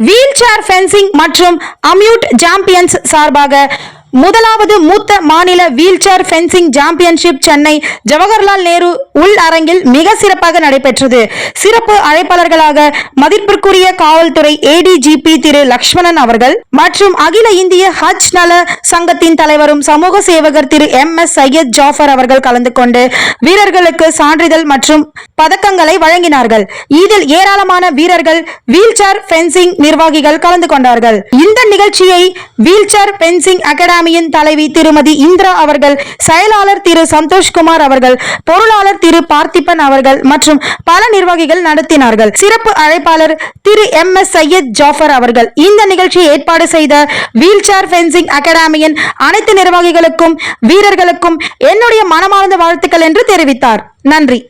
Wheel chair fencing மற்றும் அம்யூட் champions சார்பாக முதலாவது மூத்த மாநில wheelchair fencing championship Chennai Jawaharlal Nehru உள் அரங்கில் மிக சிறப்பாக நடைபெற்றது. சிறப்பு அழைப்பாளர்களாக மதிப்பிற்குரிய காவல்துறை ஏடிஜிபி திரு லக்ஷ்மணன் அவர்கள் மற்றும் அகில இந்திய ஹஜ் நல சங்கத்தின் தலைவரும் சமூக சேவகர் திரு எம் எஸ் சையத் ஜாஃபர் அவர்கள் கலந்து கொண்டு வீரர்களுக்கு சான்றிதழ் மற்றும் பதக்கங்களை வழங்கினார்கள். இதில் ஏராளமான வீரர்கள் வீல்சேர் ஃபென்சிங் நிர்வாகிகள் கலந்து கொண்டார்கள். இந்த நிகழ்ச்சியை வீல்சேர் ஃபென்சிங் அகாடமியின் தலைவி திருமதி இந்திரா அவர்கள் செயலாளர் திரு சந்தோஷ்குமார் அவர்கள் பொருளாளர் திரு பார்த்திபன் அவர்கள் மற்றும் பல நிர்வாகிகள் நடத்தினார்கள். சிறப்பு அழைப்பாளர் திரு எம். எஸ். சையத் ஜாஃபர் அவர்கள். இந்த நிகழ்ச்சியை ஏற்பாடு செய்த வீல்சேர் ஃபென்சிங் அகாடமியின் அனைத்து நிர்வாகிகளுக்கும் வீரர்களுக்கும் என்னுடைய மனமார்ந்த வாழ்த்துக்கள் என்று தெரிவித்தார். நன்றி.